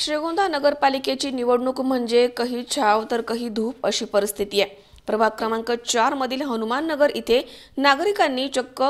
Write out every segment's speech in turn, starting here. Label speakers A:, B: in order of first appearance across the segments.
A: श्रीगोंदा नगरपालिकेची निवडणूक म्हणजे कही छाव तर कही धूप अशी परिस्थिती आहे. प्रभाग क्रमांक चार मधील हनुमान नगर इथे नागरिकांनी चक्क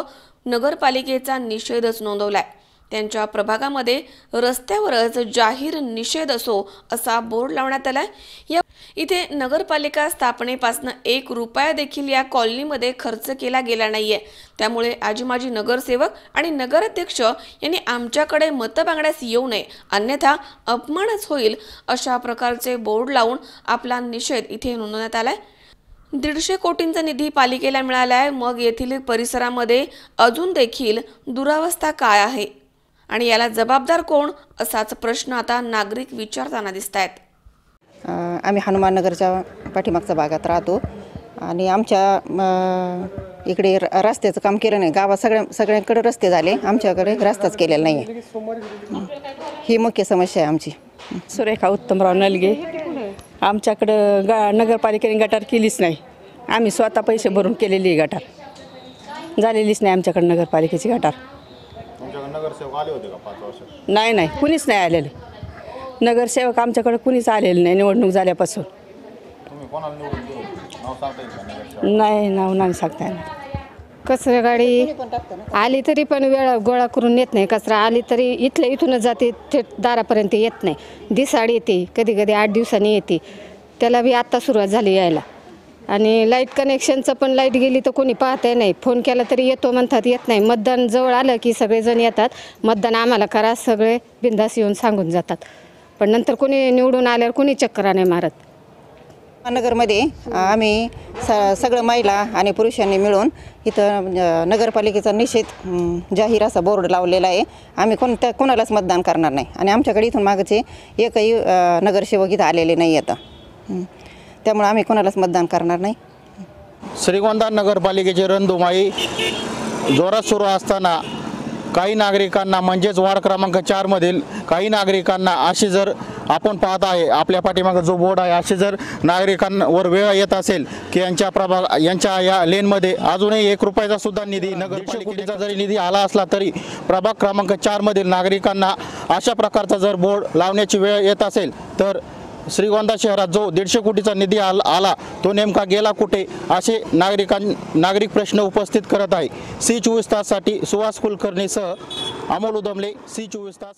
A: नगरपालिकेचा निषेधच नोंदवलाय. त्यांच्या प्रभागामध्ये रस्त्यावरच जाहीर निषेध असो असा बोर्ड लावण्यात आलाय. या इथे नगरपालिका स्थापनेपासून एक रुपया देखील या कॉलनीमध्ये खर्च केला गेला नाहीये. त्यामुळे आजी माजी नगरसेवक आणि नगराध्यक्ष यांनी आमच्याकडे मतं मागण्यास येऊ नये. अन्यथा अपमानच होईल अशा प्रकारचे बोर्ड लावून आपला निषेध इथे नोंदवण्यात आलाय. दीडशे कोटींचा निधी पालिकेला मिळाला आहे मग येथील परिसरामध्ये अजून देखील दुरावस्था काय आहे? आणि याला जबाबदार कोण असाच प्रश्न आता नागरिक विचारताना दिसत आहेत
B: आम्ही हनुमाननगरच्या पाठीमागच्या भागात राहतो. आणि आमच्या इकडे र- रस्त्याचं काम केलं नाही. गावात सगळ्या सगळ्यांकडे रस्ते झाले. आमच्याकडे रस्ताच केलेला नाही आहे ही मुख्य समस्या आहे आमची.
C: सुरेखा उत्तमराव नलगे. आमच्याकडं गा नगरपालिकेने गटार केलीच नाही. आम्ही स्वतः पैसे भरून केलेली आहे गटार. झालेलीच नाही आमच्याकडे नगरपालिकेची गटार.
D: तुमच्याकडे नगरसेवक आले होते का पाच वर्ष
C: नाही नाही कुणीच नाही आलेले. नगरसेवक आमच्याकडे कुणीच आलेलं नाही निवडणूक झाल्यापासून.
D: तुम्ही कोणाला निवडून दिले? नाव सांगता येईल का नगरसेवक?
C: नाही नाव नाही सांगता येणार.
E: कचरा गाडी आली तरी पण वेळा गोळा करून येत नाही. कचरा आली तरी इथल्या इथूनच जाते थेट दारापर्यंत येत नाही. दिसाड येते कधी कधी आठ दिवसांनी येते. त्याला बी आत्ता सुरुवात झाली यायला. आणि लाइट कनेक्शनचं पण लाइट गेली तर कोणी पाहतही नाही. फोन केला तरी येतो म्हणतात येत नाही. मतदान जवळ आलं की सगळेजण येतात. मतदान आम्हाला करा सगळे बिंदास येऊन सांगून जातात. पण नंतर कोणी निवडून आल्यावर कोणी चक्करा नाही मारत.
B: नगरमध्ये आम्ही स सगळं महिला आणि पुरुषांनी मिळून इथं नगरपालिकेचा निषेध जाहीर असा बोर्ड लावलेला आहे. आम्ही कोणत्या कोणालाच मतदान करणार नाही. आणि आमच्याकडे इथून मागचे एकही नगरसेवक इथं आलेले नाही आता. त्यामुळे आम्ही कोणालाच मतदान करणार नाही.
D: श्रीगोंदा नगरपालिकेची रणधुमाई जोरात सुरू असताना काही नागरिकांना म्हणजेच वार्ड क्रमांक चारमधील काही नागरिकांना अशी जर आपण पाहत आहे आपल्या पाठीमागं जो बोर्ड आहे असे जर नागरिकांवर वेळ येत असेल की यांच्या प्रभाग यांच्या या लेनमध्ये अजूनही एक रुपयाचा सुद्धा निधी नगरपालिकेचा जरी निधी आला असला तरी प्रभाग क्रमांक चारमधील नागरिकांना अशा प्रकारचा जर बोर्ड लावण्याची वेळ येत असेल तर श्रीगोंदा शहरात जो दीडशे कोटीचा निधी आल आला तो नेमका गेला कुठे असे नागरिकां नागरिक प्रश्न उपस्थित करत आहे. सी चोवीस ताससाठी सुहास कुलकर्णीसह अमोल उदमले सी चोवीस तास